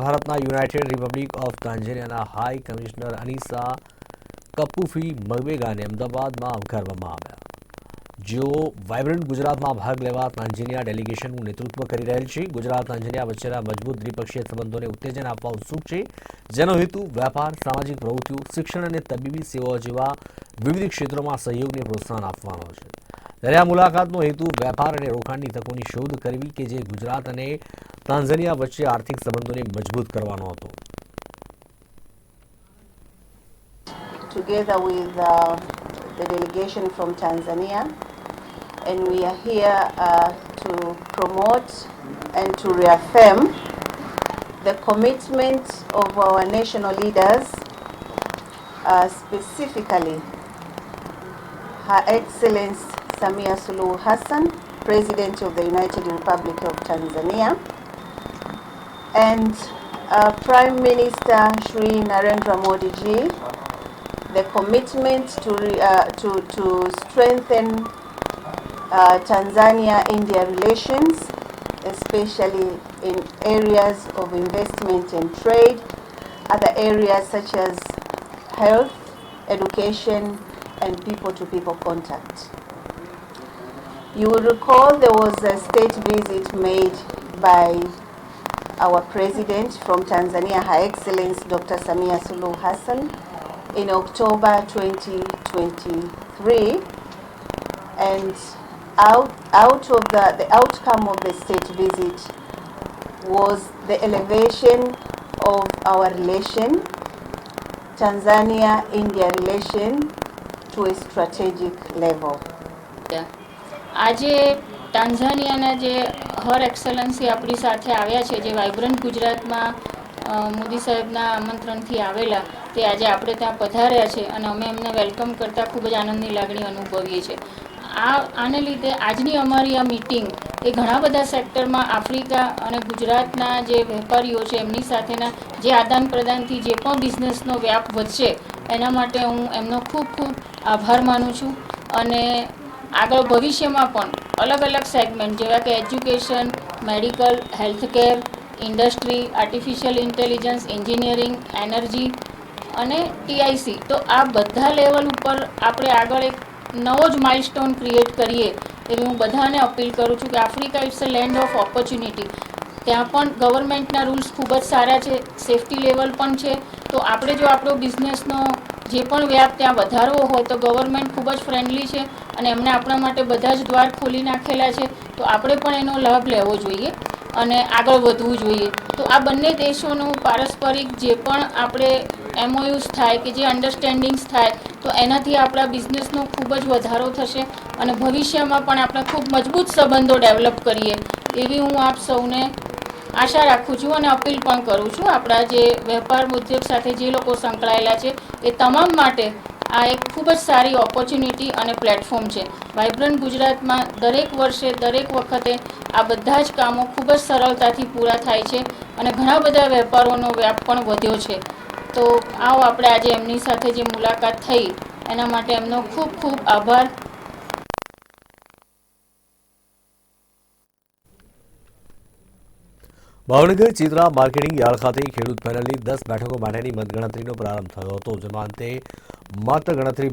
ભારતના United Republic of તાંઝેનિયાના high commissioner Anisa Kapufi મગવેગાને અમદાવાદમાં આવકારવામાં આવ્યા. જેઓ વાયબ્રન્ટ ગુજરાતમાં ભાગ લેવા તાંઝેનિયા ડેલિગેશનનું નેતૃત્વ કરી રહેલ છે. ગુજરાત તાંઝેનિયા વચ્ચેના મજબૂત દ્વિપક્ષીય સંબંધોને ઉત્તેજન આપવા ઉત્સુક છે. જેનો હેતુ વ્યાપાર, સામાજિક પ્રવૃત્તિઓ, શિક્ષણ અને તબીબી સેવાઓ જેવા વિવિધ ક્ષેત્રોમાં સહયોગને પ્રોત્સાહન આપવાનો છે. ત્યારે આ મુલાકાતનો હેતુ વેપાર અને રોકાણની તકોની શોધ કરવી કે જે ગુજરાત અને તાંઝાનિયા વચ્ચે આર્થિક સંબંધોને મજબૂત કરવાનો હતો together with uh, the delegation from Tanzania, and we are here uh, to promote and to reaffirm the commitment of our national leaders, uh, specifically Her Excellency Samia Suluhu Hassan, President of the United Republic of Tanzania, and uh, Prime Minister Shri Narendra Modi ji, the commitment to, uh, to, to strengthen uh, Tanzania-India relations, especially in areas of investment and trade, other areas such as health, education, and people-to-people contact. You will recall there was a state visit made by our president from Tanzania, Her Excellency Dr. Samia Suluhu Hassan, in October 2023 and out, out of the, the outcome of the state visit was the elevation of our relation, Tanzania-India relation to a strategic level. આજે ટાન્ઝાનિયાના જે હર excellency આપણી સાથે આવ્યા છે, જે vibrant ગુજરાતમાં મોદી સાહેબના આમંત્રણથી આવેલા, તે આજે આપણે ત્યાં પધાર્યા છે અને અમે એમને વેલકમ કરતાં ખૂબ જ આનંદની લાગણી અનુભવીએ છીએ. આ, આને લીધે આજની અમારી આ મિટિંગ એ ઘણા બધા સેક્ટરમાં આફ્રિકા અને ગુજરાતના જે વેપારીઓ છે, એમની સાથેના જે આદાન પ્રદાનથી જે પણ બિઝનેસનો વ્યાપ વધશે, એના માટે હું એમનો ખૂબ ખૂબ આભાર માનું છું અને આગળ ભવિષ્યમાં પણ અલગ અલગ સેગમેન્ટ જેવા કે education medical healthcare industry artificial intelligence engineering energy અને ટીઆઈસી તો આ બધા લેવલ ઉપર આપણે આગળ એક નવો જ માઇલસ્ટોન ક્રિએટ કરીએ એવી હું બધાને અપીલ કરું છું કે Africa it's a land of opportunity ત્યાં પણ ગવર્મેન્ટના રૂલ્સ ખૂબ જ સારા છે સેફટી લેવલ પણ છે. તો આપણે જો આપણો બિઝનેસનો જે પણ વ્યાપ ત્યાં વધારવો હોય તો ગવર્મેન્ટ ખૂબ જ ફ્રેન્ડલી છે અને એમને આપણા માટે બધા જ દ્વાર ખોલી નાખેલા છે. તો આપણે પણ એનો લાભ લેવો જોઈએ અને આગળ વધવું જોઈએ. તો આ બંને દેશોનું પારસ્પરિક જે પણ આપણે એમઓયુઝ થાય કે જે અન્ડરસ્ટેન્ડિંગ્સ થાય, તો એનાથી આપણા બિઝનેસનો ખૂબ જ વધારો થશે અને ભવિષ્યમાં પણ આપણે ખૂબ મજબૂત સંબંધો ડેવલપ કરીએ. એવી હું આપ સૌને આશા રાખું છું અને અપીલ પણ કરું છું આપણા જે વેપાર ઉદ્યોગ સાથે જે લોકો સંકળાયેલા છે, એ તમામ માટે આ એક ખૂબ જ સારી ઓપોર્ચ્યુનિટી અને પ્લેટફોર્મ છે. વાઇબ્રન્ટ ગુજરાતમાં દરેક વર્ષે, દરેક વખતે આ બધા જ કામો ખૂબ જ સરળતાથી પૂરા થાય છે અને ઘણા બધા વેપારોનો વ્યાપ પણ વધ્યો છે. તો આવો આપણે આજે એમની સાથે જે મુલાકાત થઈ, એના માટે એમનો ખૂબ ખૂબ આભાર. ભાવનગર ચિત્રા માર્કેટિંગ યાર્ડ ખાતે ખેડૂત પેનલની દસ બેઠકો માટેની મતગણતરીનો પ્રારંભ થયો હતો. જેમાં અંતે મતગણતરી